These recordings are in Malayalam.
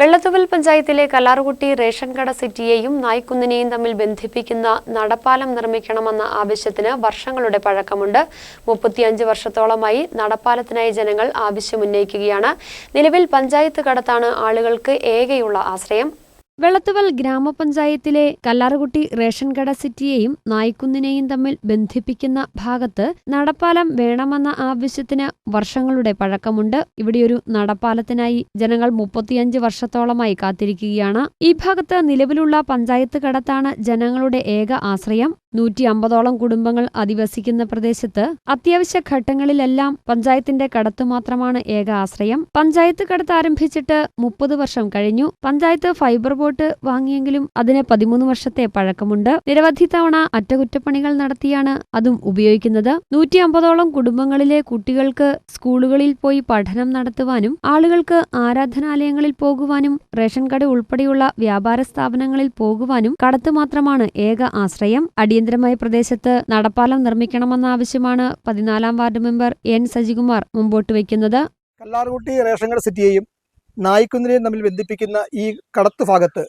വെള്ളത്തുവൽ പഞ്ചായത്തിലെ കല്ലാറുകുട്ടി റേഷൻ കട സിറ്റിയെയും നായ്ക്കുന്നിനെയും തമ്മിൽ ബന്ധിപ്പിക്കുന്ന നടപ്പാലം നിർമ്മിക്കണമെന്ന ആവശ്യത്തിന് വർഷങ്ങളുടെ പഴക്കമുണ്ട്. മുപ്പത്തിയഞ്ച് വർഷത്തോളമായി നടപ്പാലത്തിനായി ജനങ്ങൾ ആവശ്യമുന്നയിക്കുകയാണ്. നിലവിൽ പഞ്ചായത്ത് കടത്താണ് ആളുകൾക്ക് ഏകയുള്ള ആശ്രയം. വെള്ളത്തുവൽ ഗ്രാമപഞ്ചായത്തിലെ കല്ലാറുകുട്ടി റേഷൻ കട സിറ്റിയെയും നായ്ക്കുന്നിനെയും തമ്മിൽ ബന്ധിപ്പിക്കുന്ന ഭാഗത്ത് നടപ്പാലം വേണമെന്ന ആവശ്യത്തിന് വർഷങ്ങളുടെ പഴക്കമുണ്ട്. ഇവിടെയൊരു നടപ്പാലത്തിനായി ജനങ്ങൾ മുപ്പത്തിയഞ്ച് വർഷത്തോളമായി കാത്തിരിക്കുകയാണ്. ഈ ഭാഗത്ത് നിലവിലുള്ള പഞ്ചായത്ത് കടത്താണ് ജനങ്ങളുടെ ഏക ആശ്രയം. നൂറ്റി അമ്പതോളം കുടുംബങ്ങൾ അധിവസിക്കുന്ന പ്രദേശത്ത് അത്യാവശ്യ ഘട്ടങ്ങളിലെല്ലാം പഞ്ചായത്തിന്റെ കടത്തു മാത്രമാണ് ഏക ആശ്രയം. പഞ്ചായത്ത് കടത്ത് ആരംഭിച്ചിട്ട് മുപ്പത് വർഷം കഴിഞ്ഞു. പഞ്ചായത്ത് ഫൈബർ ബോട്ട് വാങ്ങിയെങ്കിലും അതിന് പതിമൂന്ന് വർഷത്തെ പഴക്കമുണ്ട്. നിരവധി തവണ അറ്റകുറ്റപ്പണികൾ നടത്തിയാണ് അതും ഉപയോഗിക്കുന്നത്. നൂറ്റി അമ്പതോളം കുടുംബങ്ങളിലെ കുട്ടികൾക്ക് സ്കൂളുകളിൽ പോയി പഠനം നടത്തുവാനും ആളുകൾക്ക് ആരാധനാലയങ്ങളിൽ പോകുവാനും റേഷൻ കട ഉൾപ്പെടെയുള്ള വ്യാപാര സ്ഥാപനങ്ങളിൽ പോകുവാനും കടത്ത് മാത്രമാണ് ഏക ആശ്രയം. അടിയന്തരമായി പ്രദേശത്ത് നടപ്പാലം നിർമ്മിക്കണമെന്ന ആവശ്യമാണ് പതിനാലാം വാർഡ് മെമ്പർ എൻ സജികുമാർ മുമ്പോട്ട് വയ്ക്കുന്നത്. കല്ലാർകുട്ടി റേഷൻ കട സിറ്റിയെയും നായിക്കുന്നിനെയും തമ്മിൽ ബന്ധിപ്പിക്കുന്ന ഈ കടത്തു ഭാഗത്ത്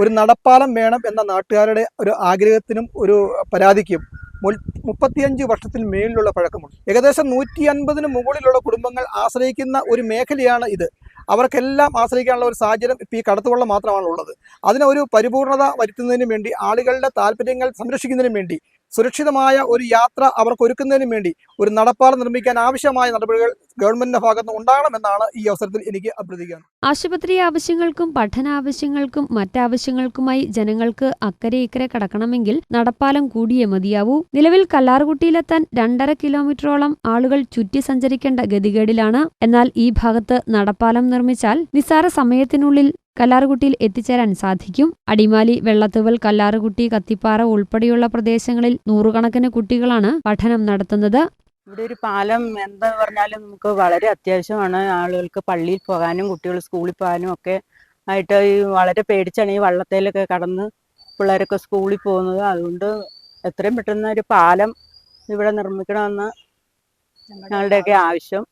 ഒരു നടപ്പാലം വേണം എന്ന നാട്ടുകാരുടെ ഒരു ആഗ്രഹത്തിനും ഒരു പരാതിക്കും മുപ്പത്തിയഞ്ച് വർഷത്തിൽ മേളിലുള്ള പഴക്കമുണ്ട്. ഏകദേശം നൂറ്റി അൻപതിന് മുകളിലുള്ള കുടുംബങ്ങൾ ആശ്രയിക്കുന്ന ഒരു മേഖലയാണ് ഇത്. അവർക്കെല്ലാം ആശ്രയിക്കാനുള്ള ഒരു സാഹചര്യം ഇപ്പോൾ ഈ കടത്തുവള്ളം മാത്രമാണ് ഉള്ളത് അതിനെ ഒരു പരിപൂർണത വരുത്തുന്നതിനും വേണ്ടി ആളുകളുടെ താല്പര്യങ്ങൾ സംരക്ഷിക്കുന്നതിനും വേണ്ടി സുരക്ഷിതമായ ഒരു യാത്ര അവർക്ക് ഒരുക്കുന്നതിനും വേണ്ടി ഒരു നടപ്പാത നിർമ്മിക്കാൻ ആവശ്യമായ നടപടികൾ ഗവൺമെന്റിന്റെ ഭാഗത്ത് ഉണ്ടാകണമെന്നാണ് ഈ അവസരത്തിൽ എനിക്ക് അഭ്യർത്ഥിക്കുന്നത് ആശുപത്രി ആവശ്യങ്ങൾക്കും പഠന പഠനാവശ്യങ്ങൾക്കും മറ്റാവശ്യങ്ങൾക്കുമായി ജനങ്ങൾക്ക് അക്കരെ ഇക്കരെ കടക്കണമെങ്കിൽ നടപ്പാലം കൂടിയേ മതിയാവൂ. നിലവിൽ കല്ലാർകുട്ടിയിലെത്താൻ രണ്ടര കിലോമീറ്ററോളം ആളുകൾ ചുറ്റി സഞ്ചരിക്കേണ്ട ഗതികേടിലാണ്. എന്നാൽ ഈ ഭാഗത്ത് നടപ്പാലം നിർമ്മിച്ചാൽ നിസ്സാര സമയത്തിനുള്ളിൽ കല്ലാറുകുട്ടിയിൽ എത്തിച്ചേരാൻ സാധിക്കും. അടിമാലി വെള്ളത്തുവൽ കല്ലാറുകുട്ടി കത്തിപ്പാറ ഉൾപ്പെടെയുള്ള പ്രദേശങ്ങളിൽ നൂറുകണക്കിന് കുട്ടികളാണ് പഠനം നടത്തുന്നത്. ഇവിടെ ഒരു പാലം എന്താ പറഞ്ഞാലും നമുക്ക് വളരെ അത്യാവശ്യമാണ്. ആളുകൾക്ക് പള്ളിയിൽ പോകാനും കുട്ടികൾ സ്കൂളിൽ പോകാനും ഒക്കെ ആയിട്ട് ഈ വളരെ പേടിച്ചാണ് ഈ വള്ളത്തേലൊക്കെ കടന്ന് പിള്ളേരൊക്കെ സ്കൂളിൽ പോകുന്നത്. അതുകൊണ്ട് എത്രയും പെട്ടെന്ന് ഒരു പാലം ഇവിടെ നിർമ്മിക്കണമെന്ന് ഞങ്ങളുടെയൊക്കെ ആവശ്യം.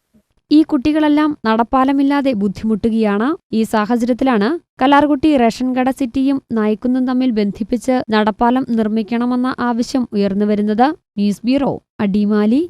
ഈ കുട്ടികളെല്ലാം നടപ്പാലമില്ലാതെ ബുദ്ധിമുട്ടുകയാണ്. ഈ സാഹചര്യത്തിലാണ് കലാർകുട്ടി റേഷൻ കട സിറ്റിയും നായ്ക്കുന്നും തമ്മിൽ ബന്ധിപ്പിച്ച് നടപ്പാലം നിർമ്മിക്കണമെന്ന ആവശ്യം ഉയർന്നുവരുന്നത്. News bureau Adimali.